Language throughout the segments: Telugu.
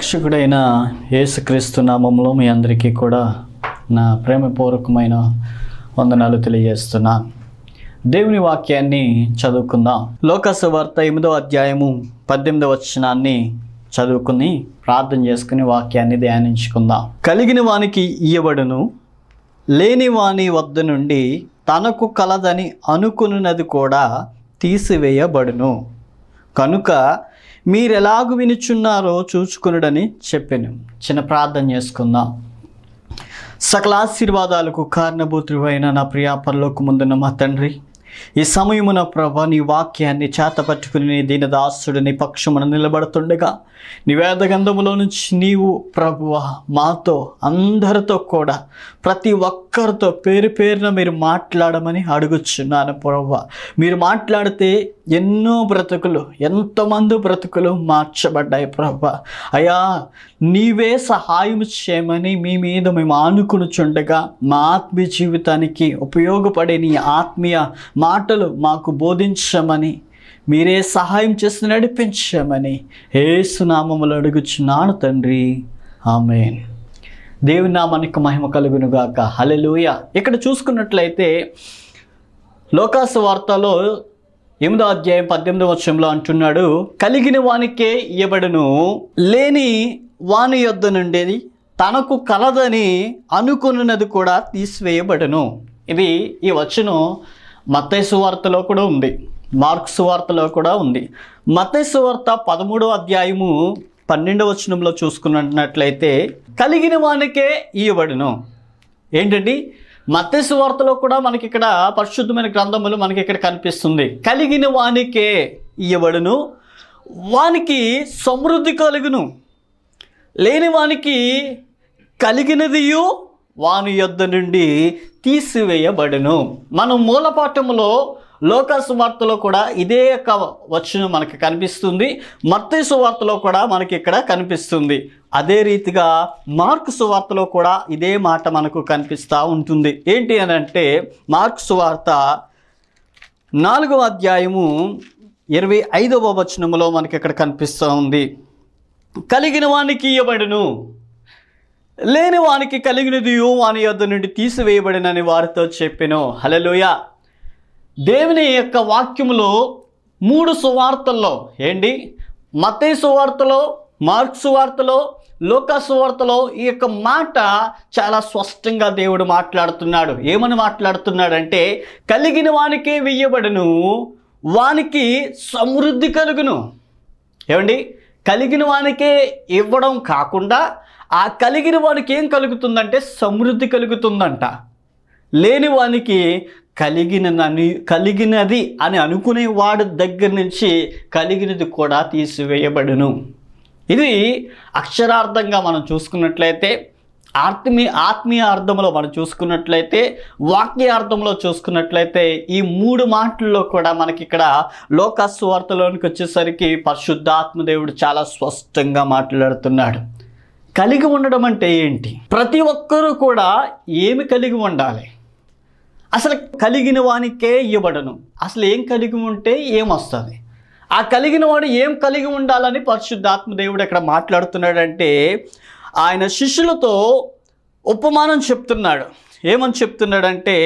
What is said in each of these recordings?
రక్షకుడైన యేసుక్రీస్తు నామంలో మీ అందరికీ కూడా నా ప్రేమపూర్వకమైన వందనాలు తెలియజేస్తున్నా. దేవుని వాక్యాన్ని చదువుకుందాం. లోకసు వార్త ఎనిమిదో అధ్యాయము పద్దెనిమిదో వచనాన్ని చదువుకుని ప్రార్థన చేసుకుని వాక్యాన్ని ధ్యానించుకుందాం. కలిగిన వానికి ఇయ్యబడును లేని వాని వద్ద నుండి తనకు కలదని అనుకున్నది కూడా తీసివేయబడును. కనుక మీరెలాగు వినుచున్నారో చూచుకునుడని చెప్పాను. చిన్న ప్రార్థన చేసుకుందాం. సకల ఆశీర్వాదాలకు కారణభూతుడైన నా ప్రియాపరలోక ముందున్న మా తండ్రి ఈ సమయమున ప్రభ నీ వాక్యాన్ని చేతపట్టుకుని నీ దీనదాసుడు నీ పక్షమున నిలబడుతుండగా నీ వేదగంధములో నుంచి నీవు ప్రభువ మాతో అందరితో కూడా ప్రతి ఒక్కరితో పేరు పేరున మీరు మాట్లాడమని అడుగుచున్నాను ప్రభు మీరు మాట్లాడితే ఎన్నో బ్రతుకులు ఎంతమంది బ్రతుకులు మార్చబడ్డాయి ప్రభు అయా నీవే సహాయం చేయమని మీ మీద మేము ఆనుకునుచుండగా మా ఆత్మీయ జీవితానికి ఉపయోగపడే నీ ఆత్మీయ మాటలు మాకు బోధించమని మీరే సహాయం చేసి నడిపించమని ఏసునామములు అడుగుచున్నాను తండ్రి. ఆమెన్. దేవుని నామానికి మహిమ కలుగునుగాక హలెలూయ ఇక్కడ చూసుకున్నట్లయితే లోకాసు వార్తలో ఎనిమిదో అధ్యాయం పద్దెనిమిదో వర్షంలో అంటున్నాడు కలిగిన వానికే ఇవ్వబడును లేని వాని యొద్ద నుండేది తనకు కలదని అనుకున్నది కూడా తీసివేయబడును. ఇది ఈ వచనం మత్తైసు వార్తలో కూడా ఉంది. మార్క్స్ వార్తలో కూడా ఉంది. మత్తైసు వార్త పదమూడో అధ్యాయము పన్నెండవ వచనంలో చూసుకున్నట్లయితే కలిగిన వానికే ఇవ్వబడును ఏంటండి? మత్స్సు వార్తలో కూడా మనకి ఇక్కడ పరిశుద్ధమైన గ్రంథములు మనకి ఇక్కడ కనిపిస్తుంది. కలిగిన వానికే ఇవ్వబడును వానికి సమృద్ధి కలుగును. లేని వానికి కలిగినదియు వాని యొద్ద నుండి తీసివేయబడును. మనం మూలపాఠములో లోకాసు వార్తలో కూడా ఇదే యొక్క వచనం మనకి కనిపిస్తుంది. మత్తి సువార్తలో కూడా మనకి ఇక్కడ కనిపిస్తుంది. అదే రీతిగా మార్కు సువార్తలో కూడా ఇదే మాట మనకు కనిపిస్తూ ఉంటుంది. ఏంటి అని అంటే మార్కు సువార్త నాలుగవ అధ్యాయము ఇరవై ఐదవ వచనములో మనకి ఇక్కడ కనిపిస్తూ ఉంది. కలిగిన వానికి ఇవ్వబడును లేని వానికి కలిగినది వాని యొద్ద నుండి తీసివేయబడినని వారితో చెప్పాను. హలలోయ దేవుని యొక్క వాక్యములో మూడు సువార్తల్లో ఏంటి? మత్తయి సువార్తలో మార్క్ సువార్తలో లోకా సువార్తలో ఈ యొక్క మాట చాలా స్పష్టంగా దేవుడు మాట్లాడుతున్నాడు. ఏమని మాట్లాడుతున్నాడంటే కలిగిన వానికే వెయ్యబడును వానికి సమృద్ధి కలుగును. ఏమండి? కలిగిన వానికే ఇవ్వడం కాకుండా ఆ కలిగిన వానికి ఏం కలుగుతుందంటే సమృద్ధి కలుగుతుందంట. లేని వానికి కలిగినని కలిగినది అని అనుకునే వాడి దగ్గర నుంచి కలిగినది కూడా తీసివేయబడును. ఇది అక్షరార్థంగా మనం చూసుకున్నట్లయితే ఆత్మీ ఆత్మీయ అర్థంలో మనం చూసుకున్నట్లయితే వాక్యార్థంలో చూసుకున్నట్లయితే ఈ మూడు మాటల్లో కూడా మనకి ఇక్కడ లోకస్వార్తలోనికి వచ్చేసరికి పరిశుద్ధాత్మదేవుడు చాలా స్పష్టంగా మాట్లాడుతున్నాడు. కలిగి ఉండడం అంటే ఏంటి? ప్రతి ఒక్కరూ కూడా ఏమి కలిగి ఉండాలి? అసలు కలిగిన వానికే ఇవ్వబడను. అసలు ఏం కలిగి ఉంటే ఏమొస్తుంది? ఆ కలిగిన వాడు ఏం కలిగి ఉండాలని పరిశుద్ధాత్మదేవుడు ఇక్కడ మాట్లాడుతున్నాడంటే ఆయన శిష్యులతో ఉపమానం చెప్తున్నాడు. ఏమని చెప్తున్నాడంటే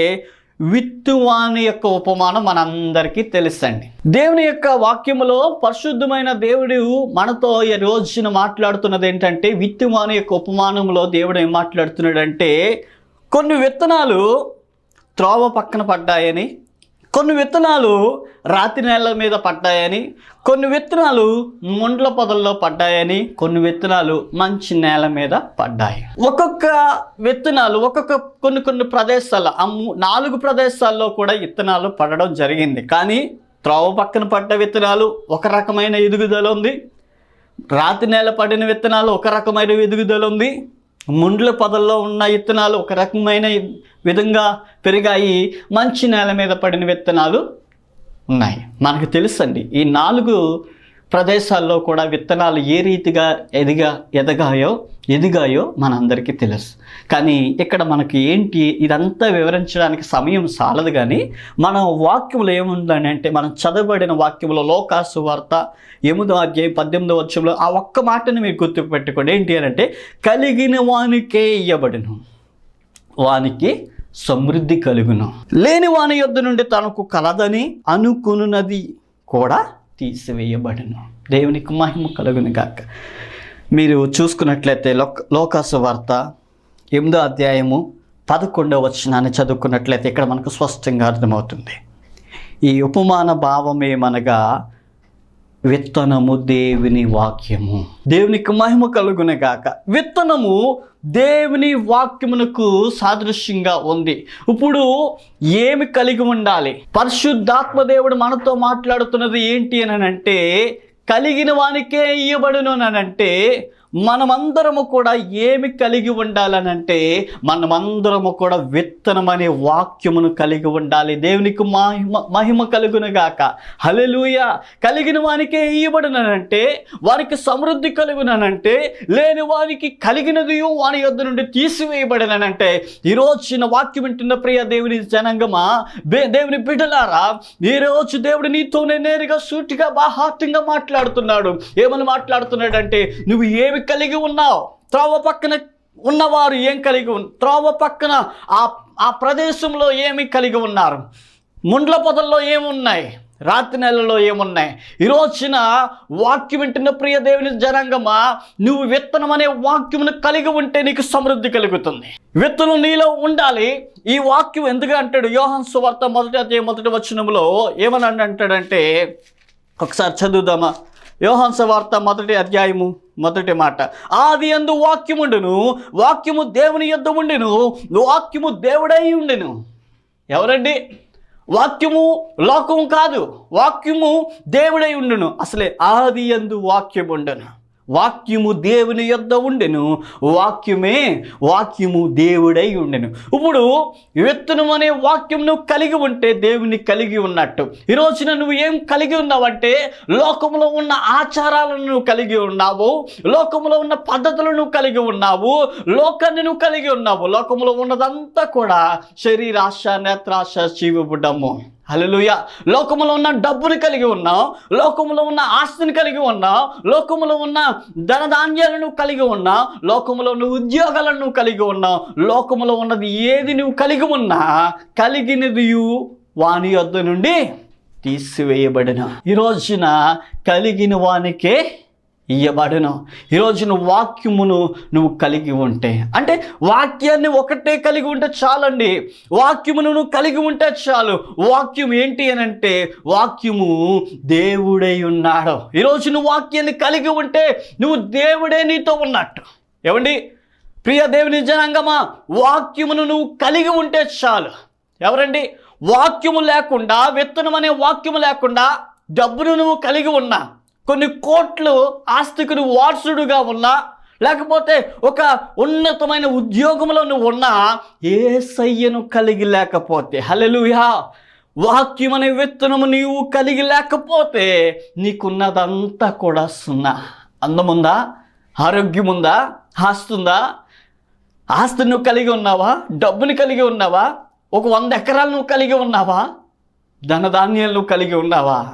విత్తువాని యొక్క ఉపమానం మనందరికీ తెలుసండి. దేవుని యొక్క వాక్యములో పరిశుద్ధమైన దేవుడు మనతో ఈ రోజున మాట్లాడుతున్నది ఏంటంటే విత్తువాని యొక్క ఉపమానంలో దేవుడు ఏం మాట్లాడుతున్నాడంటే కొన్ని విత్తనాలు త్రోవ పక్కన పడ్డాయని కొన్ని విత్తనాలు రాతి నేల మీద పడ్డాయని కొన్ని విత్తనాలు ముండ్ల పొదల్లో పడ్డాయని కొన్ని విత్తనాలు మంచి నేల మీద పడ్డాయి. ఒక్కొక్క విత్తనాలు ఒక్కొక్క కొన్ని కొన్ని ప్రదేశాల్లో ఆ నాలుగు ప్రదేశాల్లో కూడా విత్తనాలు పడడం జరిగింది. కానీ త్రోవ పక్కన పడ్డ విత్తనాలు ఒక రకమైన ఎదుగుదల ఉంది. రాతి నేల పడిన విత్తనాలు ఒక రకమైన ఎదుగుదల ఉంది. ముండ్ల పొదల్లో ఉన్న విత్తనాలు ఒక రకమైన విధంగా పెరిగాయి. మంచి నేల మీద పడిన విత్తనాలు ఉన్నాయి. మనకు తెలుసండి ఈ నాలుగు ప్రదేశాల్లో కూడా విత్తనాలు ఏ రీతిగా ఎదిగా ఎదగాయో ఎదిగాయో మనందరికీ తెలుసు. కానీ ఇక్కడ మనకి ఏంటి ఇదంతా వివరించడానికి సమయం సాలదు కానీ మన వాక్యంలో ఏముందని అంటే మనం చదవబడిన వాక్యంలో లోకాసు వార్త ఎనిమిదో అధ్యాయం పద్దెనిమిదో వచ్చంలో ఆ ఒక్క మాటని మీరు గుర్తుపెట్టుకోండి. ఏంటి అని అంటే కలిగిన వానికే ఇయ్యబడిను. వానికి సమృద్ధి కలుగును. లేని వాని యొద్ద నుండి తనకు కలదని అనుకున్నది కూడా తీసివేయబడును. దేవునికి మహిమ కలుగును గాక. మీరు చూసుకున్నట్లయితే లోక లోకాసు వార్త ఎనిమిదో అధ్యాయము పదకొండవ వచనాన్ని చదువుకున్నట్లయితే ఇక్కడ మనకు స్పష్టంగా అర్థమవుతుంది. ఈ ఉపమాన భావం ఏమనగా విత్తనము దేవుని వాక్యము. దేవునికి మహిమ కలుగునే గాక. విత్తనము దేవుని వాక్యమునకు సాదృశ్యంగా ఉంది. ఇప్పుడు ఏమి కలిగి ఉండాలి? పరిశుద్ధాత్మ దేవుడు మనతో మాట్లాడుతున్నది ఏంటి అని అంటే కలిగిన వానికే ఇయ్యబడును అని అంటే మనమందరము కూడా ఏమి కలిగి ఉండాలనంటే మనమందరము కూడా విత్తనం అనే వాక్యమును కలిగి ఉండాలి. దేవునికి మహిమ మహిమ కలుగునుగాక హలెలుయ కలిగిన వానికే ఇయ్యబడినంటే వానికి సమృద్ధి కలుగుననంటే లేని వానికి కలిగినది వాని యొద్ నుండి తీసివేయబడినంటే ఈరోజు వాక్యం వింటున్న ప్రియ దేవుని జనంగమా దేవుని బిడ్డలారా ఈరోజు దేవుడు నీతోనే నేరుగా సూటిగా బాహాత్యంగా మాట్లాడుతున్నాడు. ఏమని మాట్లాడుతున్నాడంటే నువ్వు ఏమి కలిగి ఉన్నావు. త్రోవ పక్కన ఉన్నవారు ఏం కలిగి ఉన్ త్రోవ పక్కన ఆ ఆ ప్రదేశంలో ఏమి కలిగి ఉన్నారు? ముండ్ల పొదల్లో ఏమున్నాయి? రాత్రి నెలలో ఏమున్నాయి? ఈ రోజున వాక్యం వింటున్న ప్రియ దేవుని జనాంగమా నువ్వు విత్తనం అనే వాక్యమును కలిగి ఉంటే నీకు సమృద్ధి కలుగుతుంది. విత్తనం నీలో ఉండాలి. ఈ వాక్యం ఎందుకు అంటాడు? యోహన్ సువార్త మొదటి మొదటి వచనంలో ఏమని అంటాడంటే ఒకసారి చదువుదామా? యోహాన్ వార్త మొదటి అధ్యాయము మొదటి మాట. ఆది అందు వాక్యముండును వాక్యము దేవుని యొద్ద ఉండెను వాక్యము దేవుడై ఉండెను. ఎవరండి? వాక్యము లోకము కాదు వాక్యము దేవుడై ఉండును. అసలే ఆది అందు వాక్యం ఉండను వాక్యము దేవుని యొద్ద ఉండెను. వాక్యమే వాక్యము దేవుడై ఉండెను. ఇప్పుడు విత్తనం అనే వాక్యం నువ్వు కలిగి ఉంటే దేవుని కలిగి ఉన్నట్టు. ఈ రోజున నువ్వు ఏం కలిగి ఉన్నావంటే లోకంలో ఉన్న ఆచారాలను నువ్వు కలిగి ఉన్నావు. లోకంలో ఉన్న పద్ధతులను నువ్వు కలిగి ఉన్నావు. లోకాన్ని నువ్వు కలిగి ఉన్నావు. లోకంలో ఉన్నదంతా కూడా శరీరాశ నేత్రాశ జీవబుడ్డము. హల్లెలూయ. లోకములో ఉన్న డబ్బును కలిగి ఉన్నావు లోకములో ఉన్న ఆస్తిని కలిగి ఉన్నావు లోకములో ఉన్న ధనధాన్యాలను కలిగి ఉన్నావు లోకములో ఉన్న ఉద్యోగాలను కలిగి ఉన్నావు లోకములో ఉన్నది ఏది నువ్వు కలిగి ఉన్నా కలిగినది వాని వద్ద నుండి తీసివేయబడిన ఈ రోజున కలిగిన వానికే ఇయ్యబడును. ఈరోజు నువ్వు వాక్యమును నువ్వు కలిగి ఉంటే అంటే వాక్యాన్ని ఒకటే కలిగి ఉంటే చాలండి. వాక్యమును నువ్వు కలిగి ఉంటే చాలు. వాక్యం ఏంటి అని అంటే వాక్యము దేవుడై ఉన్నాడు. ఈరోజు నువ్వు వాక్యాన్ని కలిగి ఉంటే నువ్వు దేవుడే నీతో ఉన్నట్టు. ఏమండి? ప్రియ దేవుని జనాంగమా వాక్యమును నువ్వు కలిగి ఉంటే చాలు. ఎవరండి? వాక్యము లేకుండా విత్తనం అనే వాక్యము లేకుండా డబ్బును నువ్వు కలిగి ఉన్నా. కొన్ని కోట్లు ఆస్తికుని వారసుడుగా ఉన్నా లేకపోతే ఒక ఉన్నతమైన ఉద్యోగంలో నువ్వు ఉన్నా ఏ సయ్యను కలిగి లేకపోతే హలలుయా వాక్యం అనే విత్తనము నీవు కలిగి లేకపోతే నీకున్నదంతా కూడా సున్నా. అందముందా? ఆరోగ్యం ఉందా ఆస్తి ఉందా ఆస్తి నువ్వు కలిగి ఉన్నావా? డబ్బుని కలిగి ఉన్నావా? ఒక వంద ఎకరాలు నువ్వు కలిగి ఉన్నావా? ధనధాన్యాలు నువ్వు కలిగి ఉన్నావా?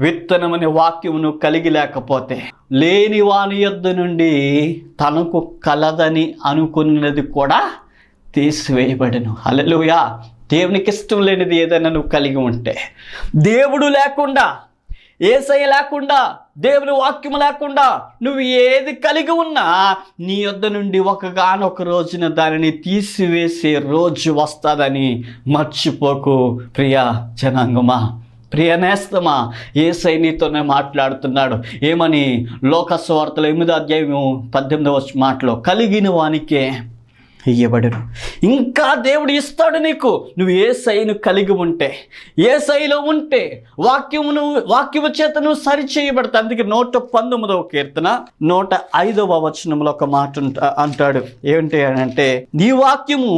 విత్తనమనే వాక్యమును కలిగి లేకపోతే లేని వాని యొద్ద నుండి తనకు కలదని అనుకున్నది కూడా తీసివేయబడను. అలలుయా దేవునికి ఇష్టం లేనిది ఏదైనా నువ్వు కలిగి ఉంటే. దేవుడు లేకుండా ఏసై లేకుండా దేవుని వాక్యం లేకుండా నువ్వు ఏది కలిగి ఉన్నా నీ యొద్ద నుండి ఒకగానొక రోజున దానిని తీసివేసే రోజు వస్తుందని మర్చిపోకు ప్రియా జనాంగమా. ప్రియనేస్తమా ఏ సైనితోనే మాట్లాడుతున్నాడు. ఏమని లోకస్వార్తలు ఎనిమిదో అధ్యాయం పద్దెనిమిదవ మాటలో కలిగిన వానికే ఇయ్యబడును. ఇంకా దేవుడు ఇస్తాడు నీకు. నువ్వు ఏ సైను కలిగి ఉంటే ఏ సైలో ఉంటే వాక్యమును వాక్యము చేత నువ్వు సరి చేయబడతా అందుకే నూట పంతొమ్మిదవ కీర్తన నూట ఐదవ వచనంలో ఒక మాట అంటాడు. ఏంటి అని అంటే నీ వాక్యము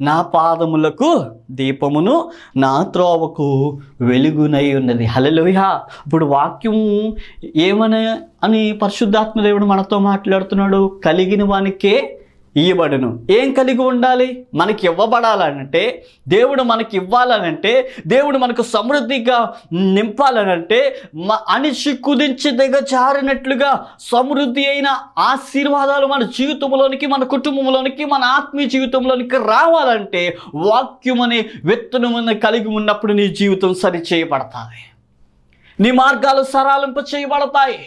నా పాదములకు దీపమును నా త్రోవకు వెలుగునై ఉన్నది. హల్లెలూయ! ఇప్పుడు వాక్యము ఏమని అని పరిశుద్ధాత్మ దేవుడు మనతో మాట్లాడుతున్నాడు. కలిగిన వానికే ఇవ్వబడును ఏం కలిగి ఉండాలి? మనకి ఇవ్వబడాలనంటే దేవుడు మనకి ఇవ్వాలనంటే దేవుడు మనకు సమృద్ధిగా నింపాలనంటే మ అణిచి కుదించి దిగజారినట్లుగా సమృద్ధి అయిన ఆశీర్వాదాలు మన జీవితంలోనికి మన కుటుంబంలోనికి మన ఆత్మీయ జీవితంలోనికి రావాలంటే వాక్యం అనే విత్తనమును కలిగి ఉన్నప్పుడు నీ జీవితం సరి చేయబడతాయి. నీ మార్గాలు సరళింప చేయబడతాయి.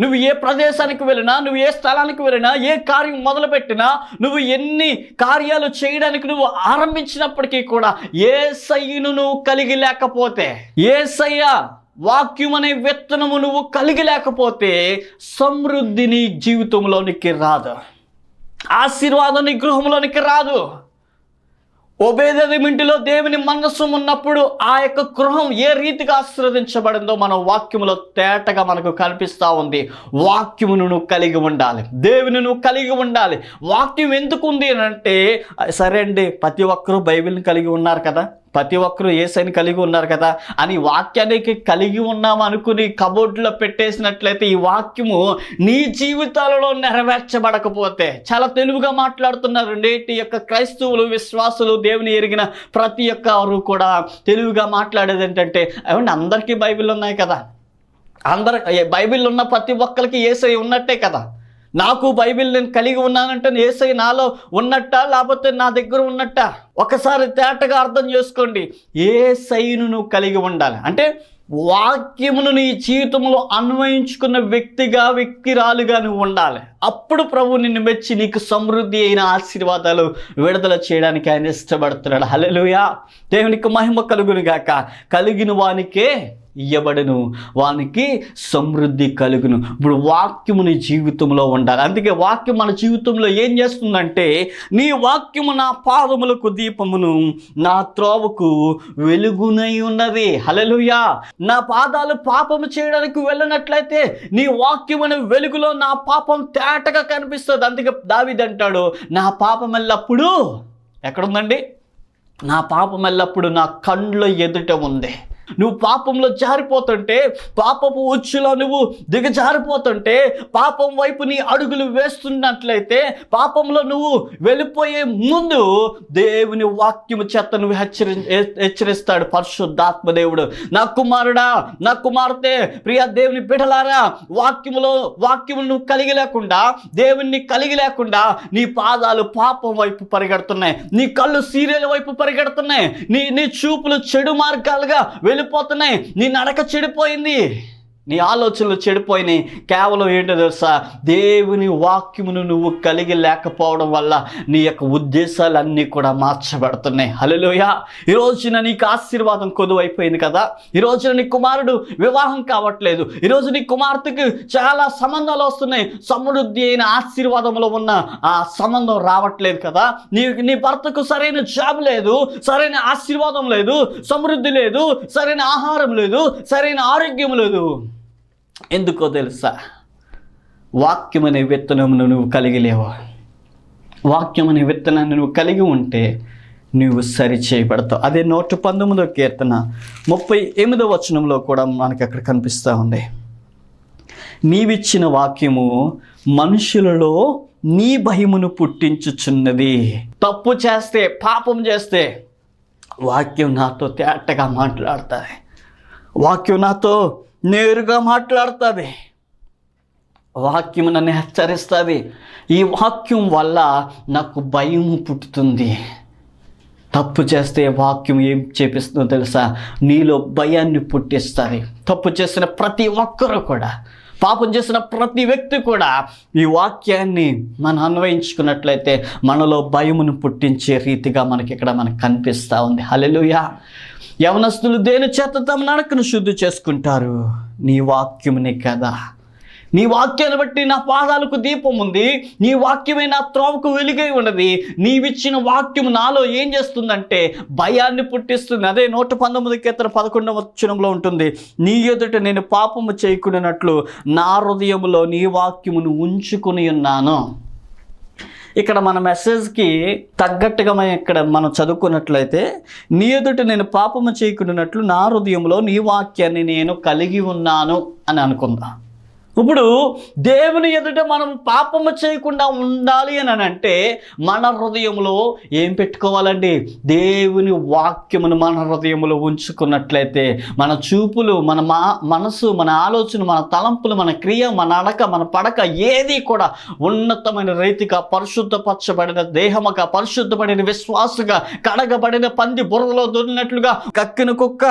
నువ్వు ఏ ప్రదేశానికి వెళ్ళినా నువ్వు ఏ స్థలానికి వెళ్ళినా ఏ కార్యం మొదలుపెట్టినా నువ్వు ఎన్ని కార్యాలు చేయడానికి నువ్వు ఆరంభించినప్పటికీ కూడా ఏ సయ్యను నువ్వు కలిగి లేకపోతే ఏ సయ్య వాక్యం అనే విత్తనము నువ్వు కలిగి లేకపోతే సమృద్ధి నీ జీవితంలోనికి రాదు. ఆశీర్వాదం నీ గృహంలోనికి రాదు. ఒబేదరిమింటిలో దేవుని మనస్సు ఉన్నప్పుడు ఆ యొక్క గృహం ఏ రీతిగా ఆశీర్వదించబడిందో మన వాక్యములో తేటగా మనకు కనిపిస్తూ ఉంది. వాక్యమును నువ్వు కలిగి ఉండాలి. దేవుని నువ్వు కలిగి ఉండాలి. వాక్యం ఎందుకు ఉంది అని అంటే సరే అండి ప్రతి ఒక్కరూ బైబిల్ని కలిగి ఉన్నారు కదా? ప్రతి ఒక్కరూ ఏసైని కలిగి ఉన్నారు కదా అని వాక్యానికి కలిగి ఉన్నాం అనుకుని కబోర్డులో పెట్టేసినట్లయితే ఈ వాక్యము నీ జీవితాలలో నెరవేర్చబడకపోతే చాలా తెలుగుగా మాట్లాడుతున్నారు. నేటి యొక్క క్రైస్తవులు విశ్వాసులు దేవుని ఎరిగిన ప్రతి ఒక్కరు కూడా తెలుగుగా మాట్లాడేది ఏంటంటే ఏమంటే అందరికీ బైబిల్ ఉన్నాయి కదా? అందరు బైబిల్ ఉన్న ప్రతి ఒక్కరికి ఏసై ఉన్నట్టే కదా? నాకు బైబిల్ నేను కలిగి ఉన్నానంటే ఏసై నాలో ఉన్నట్టా? లేకపోతే నా దగ్గర ఉన్నట్టా? ఒకసారి తేటగా అర్థం చేసుకోండి. ఏ సైను నువ్వు కలిగి ఉండాలి. అంటే వాక్యమును నీ జీవితంలో అన్వయించుకున్న వ్యక్తిగా వ్యక్తిరాలుగా నువ్వు ఉండాలి. అప్పుడు ప్రభు నిన్ను మెచ్చి నీకు సమృద్ధి అయిన ఆశీర్వాదాలు విడుదల చేయడానికి ఆయన ఇష్టపడుతున్నాడు. హలలుయా దేవునికి మహిమ కలుగునుగాక. కలిగిన వానికే ఇయ్యబడను. వానికి సమృద్ధి కలుగును. ఇప్పుడు వాక్యము నీ జీవితంలో ఉండాలి. అందుకే వాక్యం మన జీవితంలో ఏం చేస్తుందంటే నీ వాక్యము నా పాదములకు దీపమును నా త్రోవకు వెలుగునై ఉన్నది. హలలుయా నా పాదాలు పాపము చేయడానికి వెళ్ళినట్లయితే నీ వాక్యమున వెలుగులో నా పాపం తేటగా కనిపిస్తుంది. అందుకే దావిదంటాడు నా పాపం ఎల్లప్పుడూ ఎక్కడుందండి? నా పాపం ఎల్లప్పుడు నా కండ్ల ఎదుట ఉంది. నువ్వు పాపంలో జారిపోతుంటే పాపపు ఉచ్చులో నువ్వు దిగజారిపోతుంటే పాపం వైపు నీ అడుగులు వేస్తున్నట్లయితే పాపంలో నువ్వు వెళ్ళిపోయే ముందు దేవుని వాక్యము చేత నువ్వు హెచ్చరి హెచ్చరిస్తాడు పరిశుద్ధాత్మ దేవుడు. నా కుమారుడా నా కుమార్తె ప్రియ దేవుని బిడలారా వాక్యములో వాక్యములు నువ్వు కలిగి లేకుండా దేవుణ్ణి కలిగి లేకుండా నీ పాదాలు పాపం వైపు పరిగెడుతున్నాయి. నీ కళ్ళు సీరియల్ వైపు పరిగెడుతున్నాయి. నీ నీ చూపులు చెడు మార్గాలుగా వెళ్ళిపోతున్నాయి. నీ నడక చెడిపోయింది. నీ ఆలోచనలు చెడిపోయినాయి. కేవలం ఏంటో తెలుసా? దేవుని వాక్యమును నువ్వు కలిగి లేకపోవడం వల్ల నీ యొక్క ఉద్దేశాలన్నీ కూడా మార్చబడుతున్నాయి. హలోయ ఈ రోజున నీకు ఆశీర్వాదం కొదువైపోయింది కదా? ఈ రోజున నీ కుమారుడు వివాహం కావట్లేదు. ఈరోజు నీ కుమార్తెకి చాలా సంబంధాలు వస్తున్నాయి. సమృద్ధి అయిన ఆశీర్వాదంలో ఉన్న ఆ సంబంధం రావట్లేదు కదా? నీ నీ భర్తకు సరైన జాబ్ లేదు సరైన ఆశీర్వాదం లేదు సమృద్ధి లేదు సరైన ఆహారం లేదు సరైన ఆరోగ్యం లేదు. ఎందుకో తెలుసా? వాక్యం అనే విత్తనమును నువ్వు కలిగి లేవు? వాక్యం అనే విత్తనాన్ని నువ్వు కలిగి ఉంటే నువ్వు సరి చేయబడతావు. అదే నూట పంతొమ్మిదో కీర్తన ముప్పై ఎనిమిదో వచనంలో కూడా మనకి అక్కడ కనిపిస్తూ ఉంది. నీవిచ్చిన వాక్యము మనుషులలో నీ భయమును పుట్టించుచున్నది. తప్పు చేస్తే పాపం చేస్తే వాక్యం నాతో తేటగా మాట్లాడుతుంది వాక్యం నాతో నేరుగా మాట్లాడుతుంది వాక్యం నన్ను హెచ్చరిస్తుంది ఈ వాక్యం వల్ల నాకు భయం పుట్టుతుంది. తప్పు చేస్తే వాక్యం ఏం చేపిస్తుందో తెలుసా? నీలో భయాన్ని పుట్టిస్తుంది తప్పు చేసిన ప్రతి ఒక్కరూ కూడా. పాపం చేసిన ప్రతి వ్యక్తి కూడా ఈ వాక్యాన్ని మనం అన్వయించుకున్నట్లయితే మనలో భయమును పుట్టించే రీతిగా మనకి ఇక్కడ మనకు కనిపిస్తూ ఉంది. హల్లెలూయా. యవనస్తులు దేని చేత తమ నడకను శుద్ధి చేసుకుంటారు? నీ వాక్యమునే కదా. నీ వాక్యాన్ని బట్టి నా పాదాలకు దీపం ఉంది. నీ వాక్యమే నా త్రోవకు వెలుగై ఉన్నది. నీవిచ్చిన వాక్యం నాలో ఏం చేస్తుందంటే భయాన్ని పుట్టిస్తుంది. అదే నూట పంతొమ్మిది కీర్తన పదకొండవ వచనంలో ఉంటుంది. నీ ఎదుట నేను పాపము చేయకుడినట్లు నా హృదయంలో నీ వాక్యమును ఉంచుకుని ఉన్నాను. ఇక్కడ మన మెసేజ్కి తగ్గట్టుగా మనం ఇక్కడ మనం చదువుకున్నట్లయితే నీ ఎదుట నేను పాపము చేయకుడినట్లు నా హృదయంలో నీ వాక్యాన్ని నేను కలిగి ఉన్నాను అని అనుకుందాం. ఇప్పుడు దేవుని ఎదుట మనం పాపము చేయకుండా ఉండాలి అని అంటే మన హృదయంలో ఏం పెట్టుకోవాలండి? దేవుని వాక్యమును మన హృదయంలో ఉంచుకున్నట్లయితే మన చూపులు మన మా మనసు మన ఆలోచన మన తలంపులు మన క్రియ మన అడక మన పడక ఏది కూడా ఉన్నతమైన రీతిగా పరిశుద్ధపరచబడిన దేహముగా పరిశుద్ధపడిన విశ్వాసగా కడగబడిన పంది బురదలో దొరినట్లుగా కక్కిన కుక్క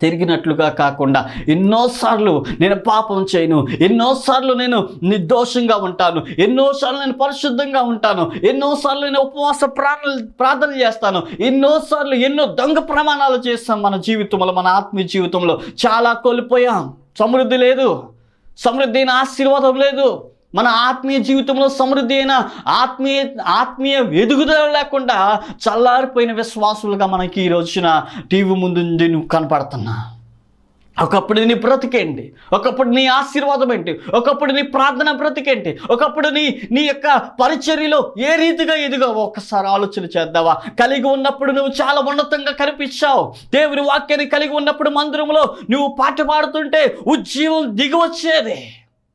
తిరిగినట్లుగా కాకుండా ఎన్నోసార్లు నేను పాపం చేయను ఎన్నోసార్లు నేను నిర్దోషంగా ఉంటాను ఎన్నోసార్లు నేను పరిశుద్ధంగా ఉంటాను ఎన్నోసార్లు నేను ఉపవాస ప్రార్థన ప్రార్థన చేస్తాను ఎన్నోసార్లు ఎన్నో దొంగ ప్రమాణాలు చేస్తాం మన జీవితంలో మన ఆత్మీయ జీవితంలో. చాలా కోల్పోయాం. సమృద్ధి లేదు. సమృద్ధి అయిన ఆశీర్వాదం లేదు. మన ఆత్మీయ జీవితంలో సమృద్ధి అయిన ఆత్మీయ ఆత్మీయ ఎదుగుదల లేకుండా చల్లారిపోయిన విశ్వాసులుగా మనకి ఈ రోజున టీవీ ముందు నువ్వు కనపడుతున్నా. ఒకప్పుడు నీ బ్రతికేంటి? ఒకప్పుడు నీ ఆశీర్వాదం ఏంటి? ఒకప్పుడు నీ ప్రార్థన బ్రతికేంటి? ఒకప్పుడు నీ నీ యొక్క పరిచర్యలో ఏ రీతిగా ఎదుగావో? ఒకసారి ఆలోచన చేద్దావా? కలిగి ఉన్నప్పుడు నువ్వు చాలా ఉన్నతంగా కనిపించావు. దేవుని వాక్యాన్ని కలిగి ఉన్నప్పుడు మందిరంలో నువ్వు పాట పాడుతుంటే ఉజ్జీవం దిగి వచ్చేదే.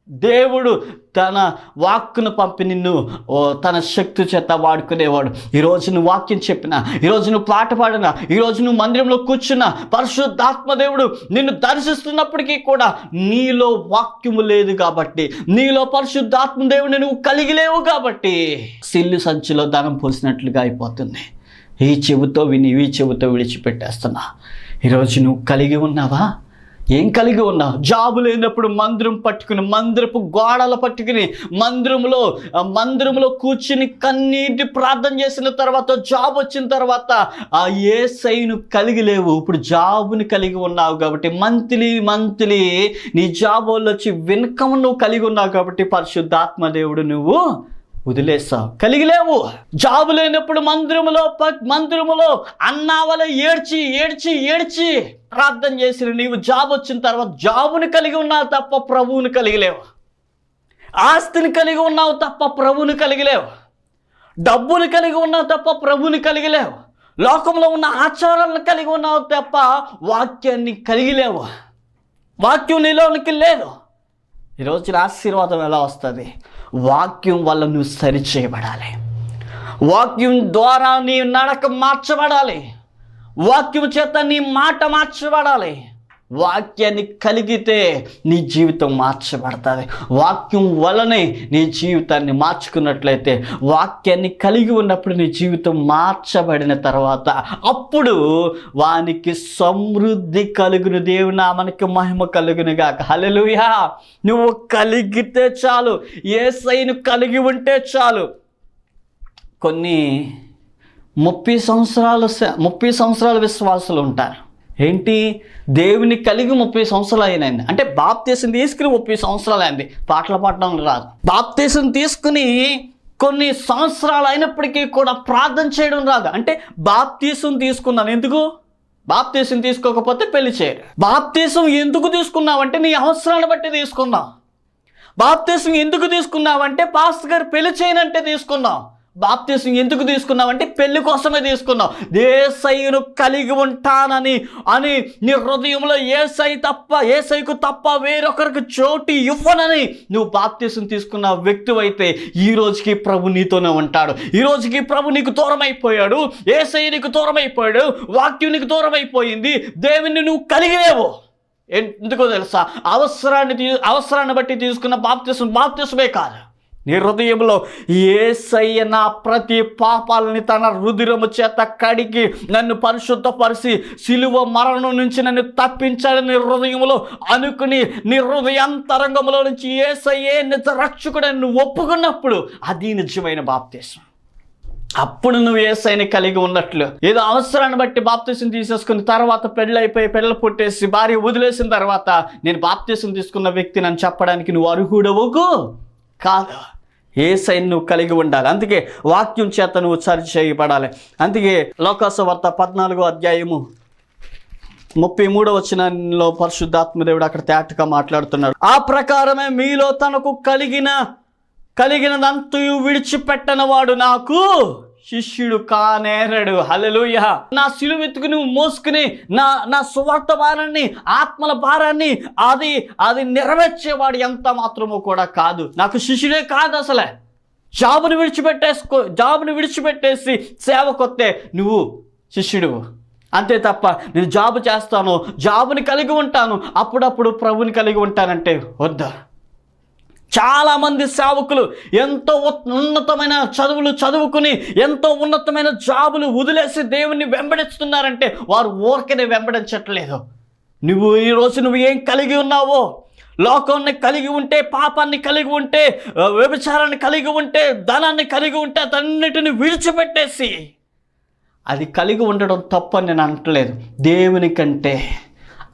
దేవుడు తన వాక్కును పంపి నిన్ను ఓ తన శక్తి చేత వాడుకునేవాడు. ఈరోజు నువ్వు వాక్యం చెప్పిన ఈరోజు నువ్వు పాట పాడిన ఈరోజు నువ్వు మందిరంలో కూర్చున్న పరిశుద్ధాత్మ దేవుడు నిన్ను దర్శిస్తున్నప్పటికీ కూడా నీలో వాక్యము లేదు కాబట్టి నీలో పరిశుద్ధాత్మ దేవుడిని నువ్వు కలిగి లేవు కాబట్టి సిల్లు సంచిలో ధనం పోసినట్లుగా అయిపోతుంది. ఈ చెబుతో విని ఈ చెబుతో విడిచిపెట్టేస్తున్నా. ఈరోజు నువ్వు కలిగి ఉన్నావా? ఏం కలిగి ఉన్నావు జాబు లేనప్పుడు మందిరం పట్టుకుని మందిరపు గోడలు పట్టుకుని మందిరంలో మందిరంలో కూర్చుని కన్నీటి ప్రార్థన చేసిన తర్వాత జాబ్ వచ్చిన తర్వాత ఆ ఏ సైను కలిగి లేవు. ఇప్పుడు జాబుని కలిగి ఉన్నావు కాబట్టి మంత్లీ మంత్లీ నీ జాబ్ వాళ్ళు వచ్చి వెనుకము నువ్వు కలిగి ఉన్నావు కాబట్టి పరిశుద్ధాత్మ దేవుడు నువ్వు వదిలేసా కలిగిలేవు. జాబ్ జాబు లేనప్పుడు మందిరములో ప- మందిరములో అన్నావల ఏడ్చి ఏడ్చి ఏడ్చి ప్రార్థన చేసిన నీవు జాబ్ వచ్చిన తర్వాత జాబుని కలిగి ఉన్నావు తప్ప ప్రభువుని కలిగిలేవు. ఆస్తిని కలిగి ఉన్నావు తప్ప ప్రభువుని కలిగిలేవు. డబ్బుని కలిగి ఉన్నావు తప్ప ప్రభుని కలిగిలేవు. లోకంలో ఉన్న ఆచారాలను కలిగి ఉన్నావు తప్ప వాక్యాన్ని కలిగిలేవు. వాక్యం నీలోనికి లేదు. ఈరోజు ఆశీర్వాదం ఎలా వస్తుంది? వాక్యం వల్ల నువ్వు సరిచేయబడాలి. వాక్యం ద్వారా నీ నడక మార్చబడాలి. వాక్యం చేత నీ మాట మార్చబడాలి. వాక్యాన్ని కలిగితే నీ జీవితం మార్చబడుతుంది. వాక్యం వలనే నీ జీవితాన్ని మార్చుకున్నట్లయితే వాక్యాన్ని కలిగి ఉన్నప్పుడు నీ జీవితం మార్చబడిన తర్వాత అప్పుడు వానికి సమృద్ధి కలుగును. దేవునా మనకి మహిమ కలుగును గాక. నువ్వు కలిగితే చాలు. ఏ సైను కలిగి ఉంటే చాలు. కొన్ని ముప్పై సంవత్సరాలు ముప్పై సంవత్సరాల విశ్వాసులు ఉంటారు. ఏంటి? దేవుని కలిగి ముప్పై సంవత్సరాలు అయినాయండి అంటే బాప్తీసం తీసుకుని ముప్పై సంవత్సరాలు అయింది. పాటలు పాడడం రాదు. బాప్తీసం తీసుకుని కొన్ని సంవత్సరాలు అయినప్పటికీ కూడా ప్రార్థన చేయడం రాదు. అంటే బాప్తీసం తీసుకున్నాను. ఎందుకు? బాప్తీసం తీసుకోకపోతే పెళ్ళి చేయరు. బాప్తీసం ఎందుకు తీసుకున్నావంటే నీ అవసరాన్ని బట్టి తీసుకున్నావు. బాప్తీసం ఎందుకు తీసుకున్నావంటే పాస్టర్ గారు పెళ్ళి చేయనంటే తీసుకున్నావు. బాప్తీసం ఎందుకు తీసుకున్నావంటే పెళ్ళి కోసమే తీసుకున్నావు. ఏసైను కలిగి ఉంటానని అని నీ హృదయంలో ఏసై తప్ప ఏసైకు తప్ప వేరొకరికి చోటు ఇవ్వనని నువ్వు బాప్తీసం తీసుకున్న వ్యక్తి అయితే ఈ రోజుకి ప్రభు నీతోనే ఉంటాడు. ఈ రోజుకి ప్రభు నీకు దూరం అయిపోయాడు ఏసై నీకు దూరం అయిపోయాడు వాక్యం నీకు దూరం అయిపోయింది దేవుని నువ్వు కలిగిలేవు ఎందుకో తెలుసా? అవసరాన్ని తీ అవసరాన్ని బట్టి తీసుకున్న బాప్తీసం బాప్తీసమే కాదు. నీ హృదయంలో ఏసయ్య నా ప్రతి పాపాలని తన రుధిరము చేత కడిగి నన్ను పరిశుద్ధపరిచి సిలువ మరణం నుంచి నన్ను తప్పించాడు నీ హృదయంలో అనుకుని నీ హృదయాంతరంగంలో నుంచి ఏసయ్యే నిజ రక్షకుడని నువ్వు ఒప్పుకున్నప్పుడు అది నిజమైన బాప్తీసం. అప్పుడు నువ్వు ఏసైని కలిగి ఉన్నట్లు. ఏదో అవసరాన్ని బట్టి బాప్తీసం తీసేసుకుని తర్వాత పెళ్ళి పెళ్ళ పుట్టేసి భార్య వదిలేసిన తర్వాత నేను బాప్తీసం తీసుకున్న వ్యక్తి నన్ను చెప్పడానికి నువ్వు అర్హుడవుకు? కాదు? ఏసైని నువ్వు కలిగి ఉండాలి? అందుకే వాక్యం చేత నువ్వు సరి చేయబడాలి. అందుకే లోకాసవార్త పద్నాలుగో అధ్యాయము ముప్పై మూడో వచనంలో పరిశుద్ధాత్మదేవుడు అక్కడ తేటగా మాట్లాడుతున్నాడు. ఆ ప్రకారమే మీలో తనకు కలిగిన కలిగినదంతయు విడిచిపెట్టనవాడు నాకు శిష్యుడు కానేరడు. హలలుయ నా సిలువెత్తుకు నువ్వు మోసుకుని నా నా సువార్త భారాన్ని ఆత్మల భారాన్ని అది అది నెరవేర్చేవాడు ఎంత మాత్రమో కూడా కాదు. నాకు శిష్యుడే కాదు అసలే. జాబును విడిచిపెట్టేసుకో జాబును విడిచిపెట్టేసి సేవకొత్తే నువ్వు శిష్యుడు అంతే తప్ప నేను జాబు చేస్తాను జాబుని కలిగి ఉంటాను అప్పుడప్పుడు ప్రభుని కలిగి ఉంటానంటే వద్దా? చాలామంది సేవకులు ఎంతో ఉత్- ఉన్నతమైన చదువులు చదువుకుని ఎంతో ఉన్నతమైన జాబులు వదిలేసి దేవుణ్ణి వెంబడిస్తున్నారంటే వారు ఊరికనే వెంబడించట్లేదు. నువ్వు ఈరోజు నువ్వు ఏం కలిగి ఉన్నావో? లోకాన్ని కలిగి ఉంటే పాపాన్ని కలిగి ఉంటే వ్యభిచారాన్ని కలిగి ఉంటే ధనాన్ని కలిగి ఉంటే అతన్నిటిని విడిచిపెట్టేసి అది కలిగి ఉండడం తప్పని నేను అంటలేదు దేవుని కంటే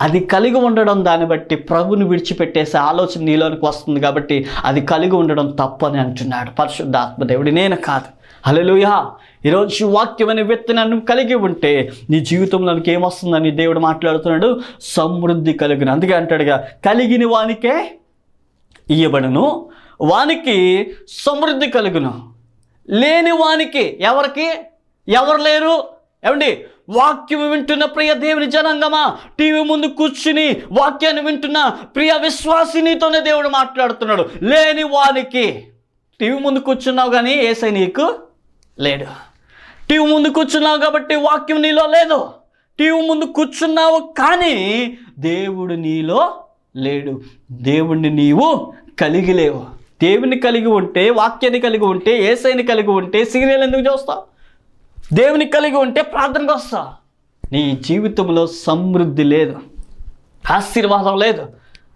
అది కలిగి ఉండడం దాన్ని బట్టి ప్రభుని విడిచిపెట్టేసే ఆలోచన నీలోనికి వస్తుంది కాబట్టి అది కలిగి ఉండడం తప్పని అంటున్నాడు పరిశుద్ధాత్మదేవుడు నేను కాదు. హల్లెలూయా. ఈరోజు ఈ వాక్యం అనే విత్తనాన్ని కలిగి ఉంటే నీ జీవితంలోనికి ఏమొస్తుందని దేవుడు మాట్లాడుతున్నాడు? సమృద్ధి కలిగిన. అందుకే అంటాడుగా కలిగిన వానికే ఇయ్యబడును వానికి సమృద్ధి కలుగును. లేని వానికి ఎవరికి? ఎవరు లేరు? ఏమండి? వాక్యం వింటున్న ప్రియ దేవుని జనంగమా? టీవీ ముందు కూర్చుని వాక్యాన్ని వింటున్న ప్రియ విశ్వాసినితోనే దేవుడు మాట్లాడుతున్నాడు. లేని వానికి. టీవీ ముందు కూర్చున్నావు కానీ ఏసై నీకు లేడు. టీవీ ముందు కూర్చున్నావు కాబట్టి వాక్యం నీలో లేదు. టీవీ ముందు కూర్చున్నావు కానీ దేవుడు నీలో లేడు. దేవుణ్ణి నీవు కలిగి లేవు. దేవుని కలిగి ఉంటే వాక్యాన్ని కలిగి ఉంటే ఏసైని కలిగి ఉంటే సీరియల్ ఎందుకు చూస్తావు? దేవుని కలిగి ఉంటే ప్రార్థనకు వస్తా నీ జీవితంలో సమృద్ధి లేదు. ఆశీర్వాదం లేదు.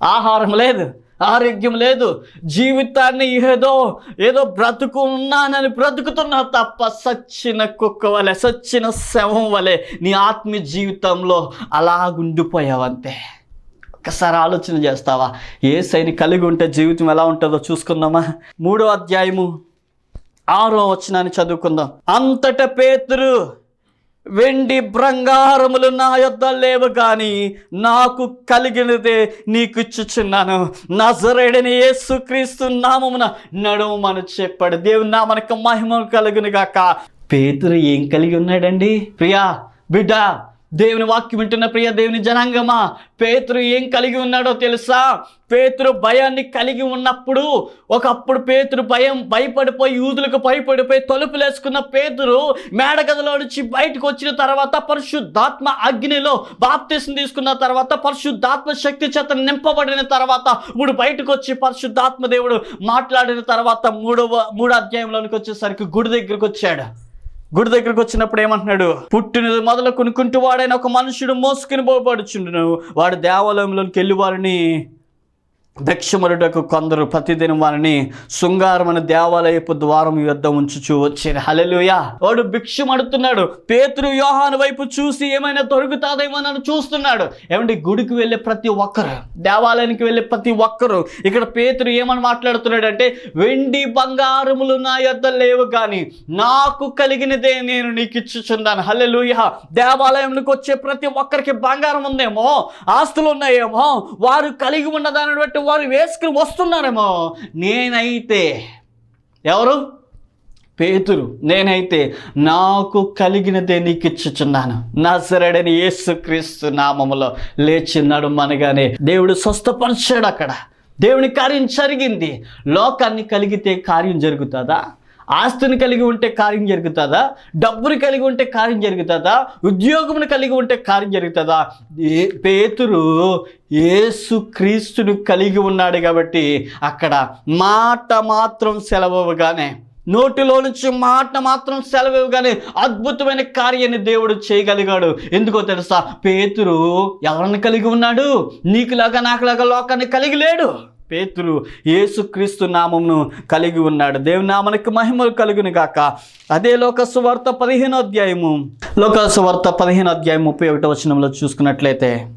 ఆహారం లేదు. ఆరోగ్యం లేదు. జీవితాన్ని ఏదో ఏదో బ్రతుకు ఉన్నానని తప్ప సచ్చిన కుక్క వలె సచ్చిన శవం వలె నీ ఆత్మీయ జీవితంలో అలాగుండిపోయావంతే ఒక్కసారి ఆలోచన చేస్తావా? ఏ శైని కలిగి ఉంటే జీవితం ఎలా ఉంటుందో చూసుకుందామా? మూడో అధ్యాయము ఆరో వచనాన్ని చదువుకుందాం. అంతట పేతురు వెండి బంగారములు నా యొద్ద లేవు కానీ నాకు కలిగినదే నీకు ఇచ్చుచున్నాను నజరేడని యేసుక్రీస్తు నామమున నడుమని చెప్పాడు. దేవుని నామనకు మహిమ కలుగును గాక పేతురు ఏం కలిగి ఉన్నాడండి? ప్రియా బిడ్డ దేవుని వాక్యం వింటున్న ప్రియ దేవుని జనాంగమా? పేతురు ఏం కలిగి ఉన్నాడో తెలుసా? పేతురు భయాన్ని కలిగి ఉన్నప్పుడు ఒకప్పుడు పేతురు భయం భయపడిపోయి యూదులకు భయపడిపోయి తలుపులేసుకున్న పేతురు మేడగదిలో నుంచి బయటకు వచ్చిన తర్వాత పరిశుద్ధాత్మ అగ్నిలో బాప్తీసం తీసుకున్న తర్వాత పరిశుద్ధాత్మ శక్తి చేత నింపబడిన తర్వాత ఇప్పుడు బయటకు వచ్చి పరిశుద్ధాత్మ దేవుడు మాట్లాడిన తర్వాత మూడవ మూడో అధ్యాయంలోనికి వచ్చేసరికి గుడి దగ్గరికి వచ్చాడు. గుడి దగ్గరకు వచ్చినప్పుడు ఏమంటున్నాడు? పుట్టినది మొదలు కొనుక్కుంటూ వాడైన ఒక మనుషుడు మోసుకుని పోబడుచుండును. వాడు దేవాలయంలోకి వెళ్ళి వారిని భిక్షమరుడకు కొందరు ప్రతిదినం వారిని శృంగారమైన దేవాలయపు ద్వారం యొద్ద ఉంచుచూ వచ్చారు. హలలుయా వాడు భిక్షమడుతున్నాడు. పేతురు వ్యూహాను వైపు చూసి ఏమైనా దొరుకుతాదేమో అని చూస్తున్నాడు. ఏమంటే గుడికి వెళ్ళే ప్రతి ఒక్కరు దేవాలయానికి వెళ్ళే ప్రతి ఒక్కరు ఇక్కడ పేతురు ఏమని మాట్లాడుతున్నాడు అంటే వెండి బంగారములు నా యొద్ద లేవు కానీ నాకు కలిగినదే నేను నీకు ఇచ్చుచున్నాను. హలలుయా దేవాలయంలోకి వచ్చే ప్రతి ఒక్కరికి బంగారం ఉందేమో ఆస్తులు ఉన్నాయేమో వారు కలిగి ఉన్న దాన్ని బట్టి వారు వేసుకుని వస్తున్నారేమో. నేనైతే ఎవరు? పేతురు నేనైతే నాకు కలిగినదే నీకు ఇచ్చుచున్నాను నా సరడని యేసుక్రీస్తు నామములో లేచిన్నాడు మనగానే దేవుడు స్వస్థపరిచాడు అక్కడ దేవుని కార్యం జరిగింది. లోకాన్ని కలిగితే కార్యం జరుగుతుందా? ఆస్తిని కలిగి ఉంటే కార్యం జరుగుతుందా? డబ్బుని కలిగి ఉంటే కార్యం జరుగుతుందా? ఉద్యోగమును కలిగి ఉంటే కార్యం జరుగుతుందా? ఏ పేతురు యేసు క్రీస్తును కలిగి ఉన్నాడు కాబట్టి అక్కడ మాట మాత్రం సెలవుగానే నోటిలో నుంచి మాట మాత్రం సెలవివ్వగానే అద్భుతమైన కార్యాన్ని దేవుడు చేయగలిగాడు. ఎందుకో తెలుసా? పేతురు ఎవరిని కలిగి ఉన్నాడు? నీకులాగా నాకులాగా లోకాన్ని కలిగి లేడు. పేతురు యేసుక్రీస్తు నామమును కలిగి ఉన్నాడు. దేవుని నామనికి మహిమలు కలుగును గాక. అదే లోకసు వార్త పదిహేను అధ్యాయము. లోకసు వార్త పదిహేను అధ్యాయం ముప్పై ఒకటో వచనంలో చూసుకున్నట్లయితే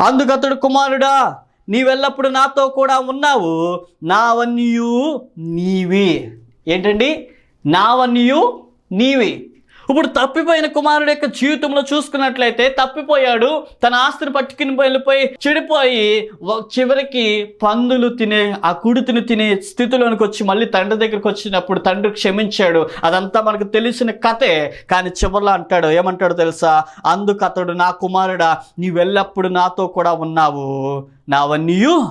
అందుకతడు కుమారుడా నీవెల్లప్పుడు నాతో కూడా ఉన్నావు నావన్నీయు నీవి. ఏంటండి? నావన్నీయు నీవి. ఇప్పుడు తప్పిపోయిన కుమారుడు యొక్క జీవితంలో చూసుకున్నట్లయితే తప్పిపోయాడు తన ఆస్తిని పట్టుకుని వెళ్ళిపోయి చెడిపోయి చివరికి పందులు తినే ఆ కుడితిని తినే స్థితిలోనికి వచ్చి మళ్ళీ తండ్రి దగ్గరికి వచ్చినప్పుడు తండ్రి క్షమించాడు. అదంతా మనకు తెలిసిన కథే. కానీ చివరిలో అంటాడు ఏమంటాడు తెలుసా? అందుకు అతడు నా కుమారుడా నీవెల్లప్పుడు నాతో కూడా ఉన్నావు. నావన్నీయు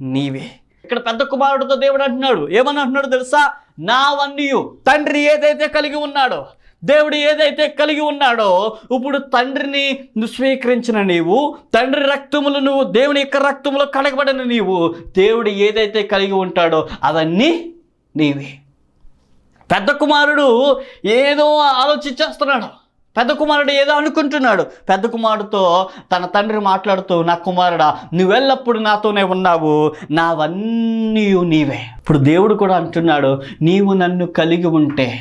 నీవే. ఇక్కడ పెద్ద కుమారుడితో దేవుడు అంటున్నాడు. ఏమని అంటున్నాడు తెలుసా? నావన్నీయు తండ్రి ఏదైతే కలిగి ఉన్నాడో దేవుడు ఏదైతే కలిగి ఉన్నాడో ఇప్పుడు తండ్రిని స్వీకరించిన నీవు తండ్రి రక్తములు నువ్వు దేవుని యొక్క రక్తములో కడగబడిన నీవు దేవుడు ఏదైతే కలిగి ఉంటాడో అవన్నీ నీవే. పెద్ద కుమారుడు ఏదో ఆలోచించేస్తున్నాడు పెద్ద కుమారుడు ఏదో అనుకుంటున్నాడు. పెద్ద కుమారుడితో తన తండ్రి మాట్లాడుతూ నా కుమారుడా నువ్వెల్లప్పుడు నాతోనే ఉన్నావు. నావన్నీ నీవే. ఇప్పుడు దేవుడు కూడా అంటున్నాడు నీవు నన్ను కలిగి ఉంటే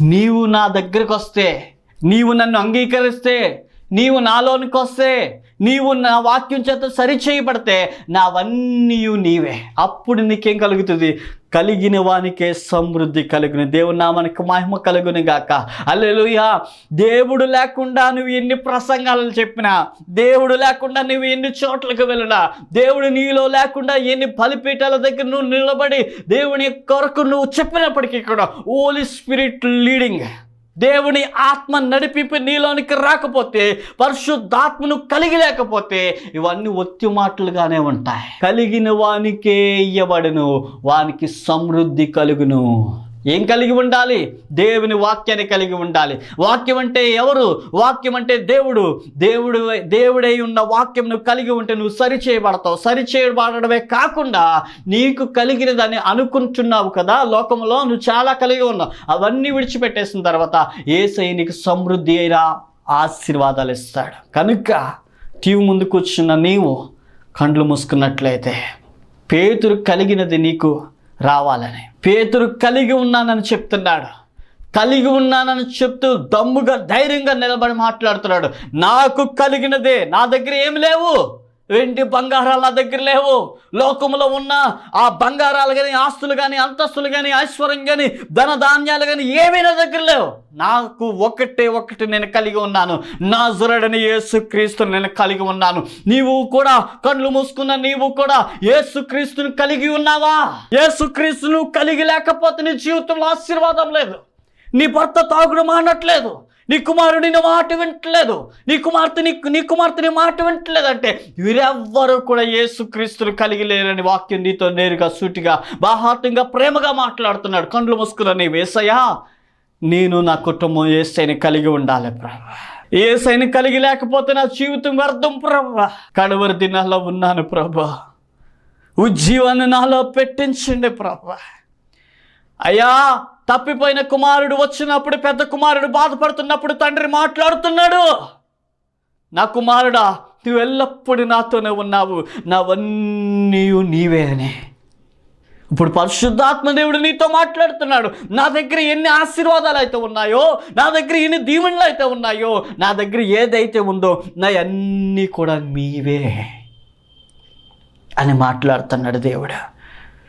నీవు నా దగ్గరికి వస్తే నీవు నన్ను అంగీకరిస్తే నీవు నాలోనికి వస్తే నీవు నా వాక్యం చేత సరిచేయబడితే నావన్నీ నీవే. అప్పుడు నీకేం కలుగుతుంది? కలిగిన వానికే సమృద్ధి కలుగును. దేవుని నామానికి మహిమ కలుగును గాక. అల్లెలుయా దేవుడు లేకుండా నువ్వు ఎన్ని ప్రసంగాలను చెప్పినా దేవుడు లేకుండా నువ్వు ఎన్ని చోట్లకు వెళ్ళినా దేవుడు నీలో లేకుండా ఎన్ని బలిపీఠాల దగ్గర నువ్వు నిలబడి దేవుని కొరకు నువ్వు చెప్పినప్పటికీ కూడా ఓలీ స్పిరిట్ లీడింగ్ దేవుని ఆత్మ నడిపింపు నీలోనికి రాకపోతే పరిశుద్ధాత్మను కలిగి లేకపోతే ఇవన్నీ ఒత్తి మాటలుగానే ఉంటాయి. కలిగిన వానికే ఇయ్యబడును వానికి సమృద్ధి కలుగును. ఏం కలిగి ఉండాలి? దేవుని వాక్యాన్ని కలిగి ఉండాలి. వాక్యం అంటే ఎవరు? వాక్యం అంటే దేవుడు. దేవుడు దేవుడై ఉన్న వాక్యం నువ్వు కలిగి ఉంటే నువ్వు సరిచేయబడతావు. సరిచేయబడమే సరి కాకుండా నీకు కలిగినదని అనుకుంటున్నావు కదా? లోకంలో నువ్వు చాలా కలిగి ఉన్నావు. అవన్నీ విడిచిపెట్టేసిన తర్వాత ఏ నీకు సమృద్ధి అయిన ఆశీర్వాదాలు ఇస్తాడు. కనుక టీవీ ముందు కూర్చున్న నీవు కండ్లు మూసుకున్నట్లయితే పేతురు కలిగినది నీకు రావాలని. పేతురు కలిగి ఉన్నానని చెప్తున్నాడు. కలిగి ఉన్నానని చెప్తూ దమ్ముగా ధైర్యంగా నిలబడి మాట్లాడుతున్నాడు. నాకు కలిగినదే నా దగ్గర ఏమి లేవు. వెండి బంగారాల దగ్గర లేవు. లోకంలో ఉన్న ఆ బంగారాలు కానీ ఆస్తులు కానీ అంతస్తులు కానీ ఐశ్వర్యం కానీ ధన ధాన్యాలు కానీ ఏమైనా దగ్గర లేవు. నాకు ఒకటే ఒకటి నేను కలిగి ఉన్నాను. నా జురడని యేసుక్రీస్తుని నేను కలిగి ఉన్నాను. నీవు కూడా కళ్ళు మూసుకున్న నీవు కూడా యేసుక్రీస్తుని కలిగి ఉన్నావా? యేసుక్రీస్తును కలిగి లేకపోతే నీ జీవితంలో ఆశీర్వాదం లేదు. నీ భర్త తాగుడు మానట్లేదు. నీ కుమారుడి నీ మాట వింటలేదు. నీ కుమార్తె నీ నీ కుమార్తె నీ మాట వింటలేదు అంటే వీరెవ్వరూ కూడా ఏసుక్రీస్తులు కలిగి లేరని వాక్యం నీతో నేరుగా సూటిగా బాహాత్యంగా ప్రేమగా మాట్లాడుతున్నాడు. కండ్లు మూసుకున్న నీ వేసయ్యా నేను నా కుటుంబం ఏసైని కలిగి ఉండాలి ప్రభా. ఏసైని కలిగి లేకపోతే నా జీవితం వ్యర్థం ప్రభా. కడవరి దినాల్లో ఉన్నాను ప్రభా. ఉజ్జీవాన్ని నాలో పెట్టించండి ప్రభా. అయ్యా తప్పిపోయిన కుమారుడు వచ్చినప్పుడు పెద్ద కుమారుడు బాధపడుతున్నప్పుడు తండ్రి మాట్లాడుతున్నాడు. నా కుమారుడా నువ్వు ఎల్లప్పుడూ నాతోనే ఉన్నావు. నావన్నీ నీవే అని. ఇప్పుడు పరిశుద్ధాత్మ దేవుడు నీతో మాట్లాడుతున్నాడు. నా దగ్గర ఎన్ని ఆశీర్వాదాలు అయితే ఉన్నాయో నా దగ్గర ఎన్ని దీవెనలు అయితే ఉన్నాయో నా దగ్గర ఏదైతే ఉందో నా అన్నీ కూడా మీవే అని మాట్లాడుతున్నాడు దేవుడు.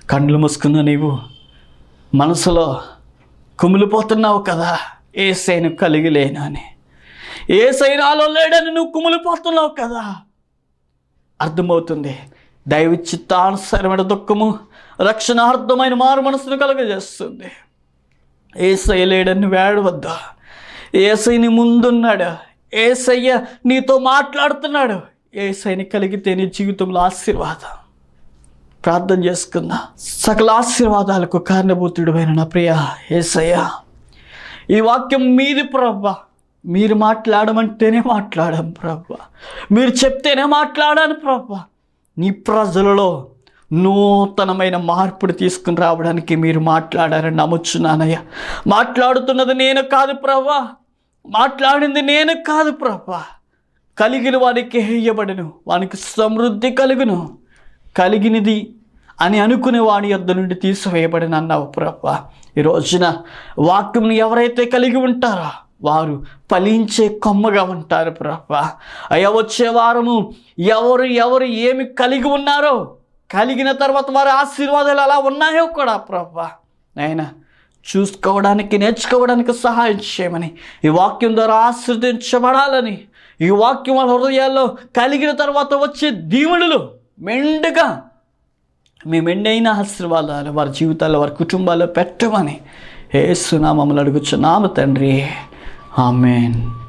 కండ్లు మూసుకున్న నీవు? మనసులో కుమిలిపోతున్నావు కదా ఏసైను కలిగి లేనని ఏ సైనాలో లేడని నువ్వు కుమిలిపోతున్నావు కదా. అర్థమవుతుంది. దైవ చిత్తానుసరమైన దుఃఖము రక్షణార్థమైన మారు మనసును కలుగజేస్తుంది. ఏసయ్య లేడని వేడవద్దా. ఏసైని ముందున్నాడు. ఏసయ్య నీతో మాట్లాడుతున్నాడు. ఏసైని కలిగితే నీ జీవితంలో ఆశీర్వాదం. ప్రార్థన చేసుకుందా. సకల ఆశీర్వాదాలకు కారణభూతుడుమైన నా ప్రియ ఏసయ్య ఈ వాక్యం మీది ప్రభా మీరు మాట్లాడమంటేనే మాట్లాడాం ప్రభ మీరు చెప్తేనే మాట్లాడాను ప్రభ నీ ప్రజలలో నూతనమైన మార్పుడు తీసుకుని రావడానికి మీరు మాట్లాడారని నమ్ముచున్నానయ్యా. మాట్లాడుతున్నది నేను కాదు ప్రభా మాట్లాడింది నేను కాదు ప్రభా కలిగిన వానికి హేయబడను వానికి సమృద్ధి కలుగును. కలిగినది అని అనుకునే వాడి యొద్ద నుండి తీసివేయబడిన అన్నావు ప్రభు. ఈ రోజున వాక్యంని ఎవరైతే కలిగి ఉంటారో వారు ఫలించే కొమ్మగా ఉంటారు ప్రభు. అయ్యా వచ్చే వారము ఎవరు ఎవరు ఏమి కలిగి ఉన్నారో కలిగిన తర్వాత వారి ఆశీర్వాదాలు అలా ఉన్నాయో కూడా ప్రభు. నాయనా చూసుకోవడానికి నేర్చుకోవడానికి సహాయం చేయమని ఈ వాక్యం ద్వారా ఆశ్రదించబడాలని ఈ వాక్యం వాళ్ళ హృదయాల్లో కలిగిన తర్వాత వచ్చే దీవుడులు మెండుగా మీ మెండైన ఆశీర్వాదాలు వారి జీవితాల్లో వారి కుటుంబాల్లో పెట్టమని ఏసునామములు అడుగుచున్నాము తండ్రి. ఆమెన్.